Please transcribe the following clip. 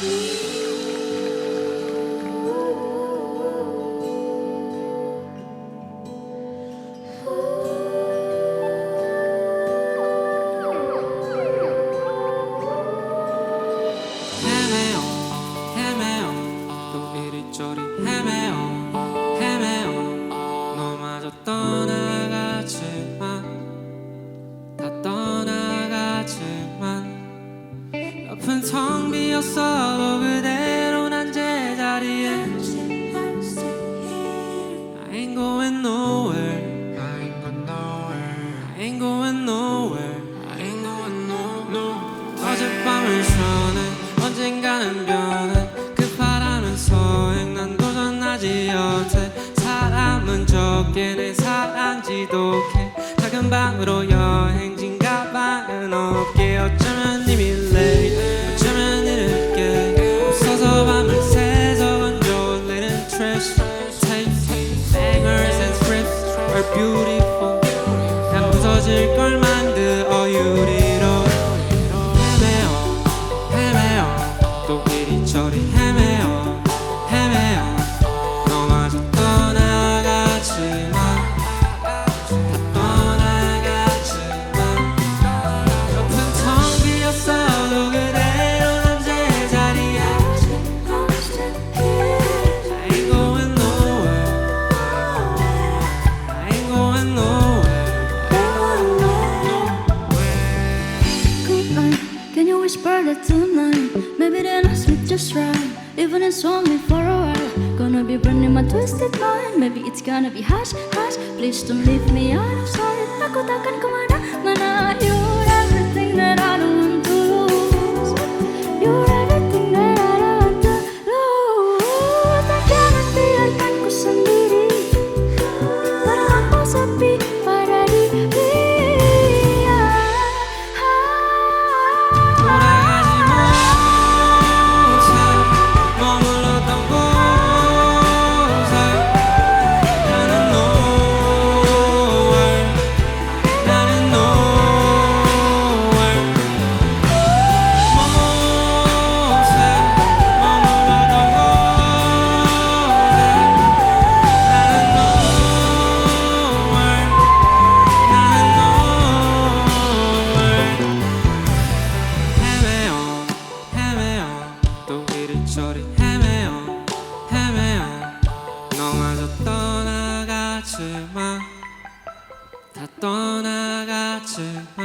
헤매요 헤매요 또 이리저리 헤매요 헤매요 너마저 떠나가지만 다 떠나가지만. 옆은 텅 비었어도 그대로 난 제자리에 그 적게 내 사랑 지독해 작은 방으로 여행진 가방은 없게 어쩌면 beautiful. 난 부서질 걸 만들어 유리로. 헤매요 헤매요 또 이리저리 just right. Even it's only for a while. Gonna be burning my twisted mind. Maybe it's gonna be hush, hush. Please don't leave me out of sight. Aku takkan kemana mana. 떠나가지만 다 떠나가지만.